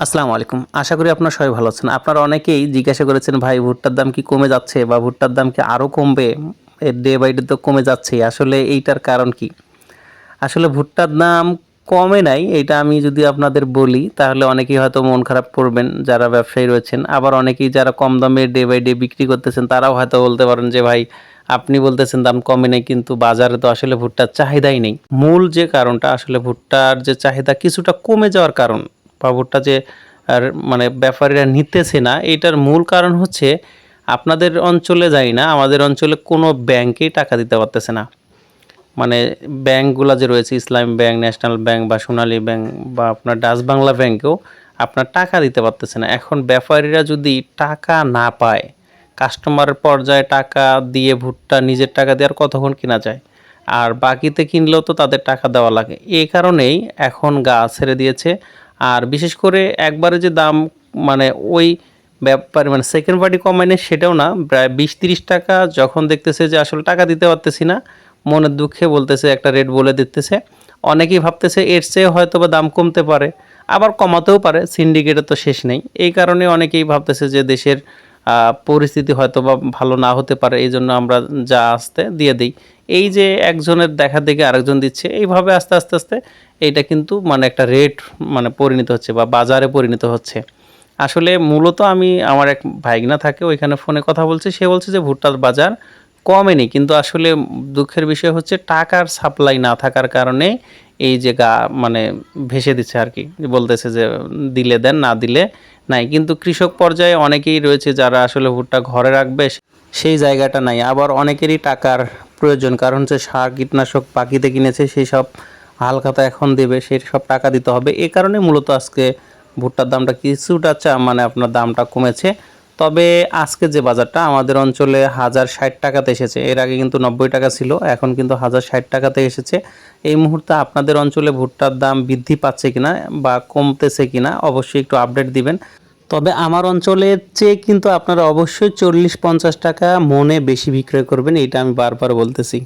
আসসালামু আলাইকুম। আশা করি আপনারা সবাই ভালো আছেন। আপনারা অনেকেই জিজ্ঞাসা করেছেন, ভাই, ভুট্টার দাম কি কমে যাচ্ছে বা ভুট্টার দাম কি আরও কমবে? ডে বাই ডে তো কমে যাচ্ছে। আসলে এইটার কারণ কি? আসলে ভুট্টার দাম কমে নাই, এটা আমি যদি আপনাদের বলি, তাহলে অনেকেই হয়তো মন খারাপ করবেন যারা ব্যবসায়ী রয়েছেন। আবার অনেকেই যারা কম দামে ডে বাই ডে বিক্রি করতেছেন, তারাও হয়তো বলতে পারেন যে, ভাই, আপনি বলতেছেন দাম কমে নেই, কিন্তু বাজারে তো আসলে ভুট্টার চাহিদাই নেই। মূল যে কারণটা, আসলে ভুট্টার যে চাহিদা কিছুটা কমে যাওয়ার কারণ ভুট্টা যে আর মানে ব্যাপারীরা নিতেছে না, এটার মূল কারণ হচ্ছে আপনাদের অঞ্চলে যাই না, আমাদের অঞ্চলে কোনো ব্যাংকেই টাকা দিতে পারতেছে না। মানে ব্যাংকগুলো যে রয়েছে, ইসলামী ব্যাংক, ন্যাশনাল ব্যাংক বা সোনালী ব্যাংক বা আপনার ডাচ বাংলা ব্যাংকেও আপনার টাকা দিতে পারতেছে না। এখন ব্যাপারীরা যদি টাকা না পায় কাস্টমারের পর্যায়ে টাকা দিয়ে ভুট্টা নিজের টাকা দিয়ে আর কতক্ষণ কেনা যায়? আর বাকিতে কিনলেও তো তাদের টাকা দেওয়া লাগে। এই কারণেই এখন গা ছেড়ে দিয়েছে আর বিশেষ করে একবারে যে দাম মানে ওই ব্যাপারে মানে সেকেন্ড পার্টি কমাইনে সেটাও না, প্রায় বিশ তিরিশ টাকা যখন দেখতেছে যে আসলে টাকা দিতে পারতেছি না, মনের দুঃখে বলতেছে, একটা রেট বলে দিতেছে। অনেকেই ভাবতেছে এর চেয়ে হয়তো বা দাম কমতে পারে, আবার কমাতেও পারে সিন্ডিকেটের তো শেষ নেই। এই কারণে অনেকেই ভাবতেছে যে দেশের পরিস্থিতি হয়তো বা ভালো না হতে পারে, এই জন্য আমরা যা আসতে দিয়ে দিই। এই যে একজনের দেখা দেখে আরেকজন দিচ্ছে, এইভাবে আস্তে আস্তে আস্তে এইটা কিন্তু মানে একটা রেট মানে পরিণত হচ্ছে বা বাজারে পরিণত হচ্ছে। আসলে মূলত আমি, আমার এক ভাইগনা থাকে, ওইখানে ফোনে কথা বলছি, সে বলছে যে ভুট্টার বাজার কমেনি, কিন্তু আসলে দুঃখের বিষয় হচ্ছে টাকার সাপ্লাই না থাকার কারণে এই যে গা মানে ভেসে দিচ্ছে আর কি বলতেছে যে দিলে দেন, না দিলে নাই। কিন্তু কৃষক পর্যায়ে অনেকেই রয়েছে যারা আসলে ভুট্টা ঘরে রাখবে, সেই জায়গাটা নাই। আবার অনেকেরই টাকার প্রয়োজন, কারণ হচ্ছে সার, কীটনাশক পাখিতে কিনেছে, সেই সব হালখাতা এখন দেবে সেই সব টাকা দিতে হবে। এ কারণে মূলত আজকে ভুট্টার দামটা কিছুটা চা মানে আপনার দামটা কমেছে। তবে আজকে যে বাজারটা আমাদের অঞ্চলে হাজার ষাট টাকাতে এসেছে, এর আগে কিন্তু নব্বই টাকা ছিল, এখন কিন্তু হাজার ষাট টাকাতে এসেছে। এই মুহূর্তে আপনাদের অঞ্চলে ভুট্টার দাম বৃদ্ধি পাচ্ছে কিনা বা কমতেছে কিনা অবশ্যই একটু আপডেট দিবেন। তবে আমার অঞ্চলের চেয়ে কিন্তু আপনারা অবশ্যই চল্লিশ পঞ্চাশ টাকা মনে বেশি বিক্রয় করবেন এটা আমি বারবার বলতেছি।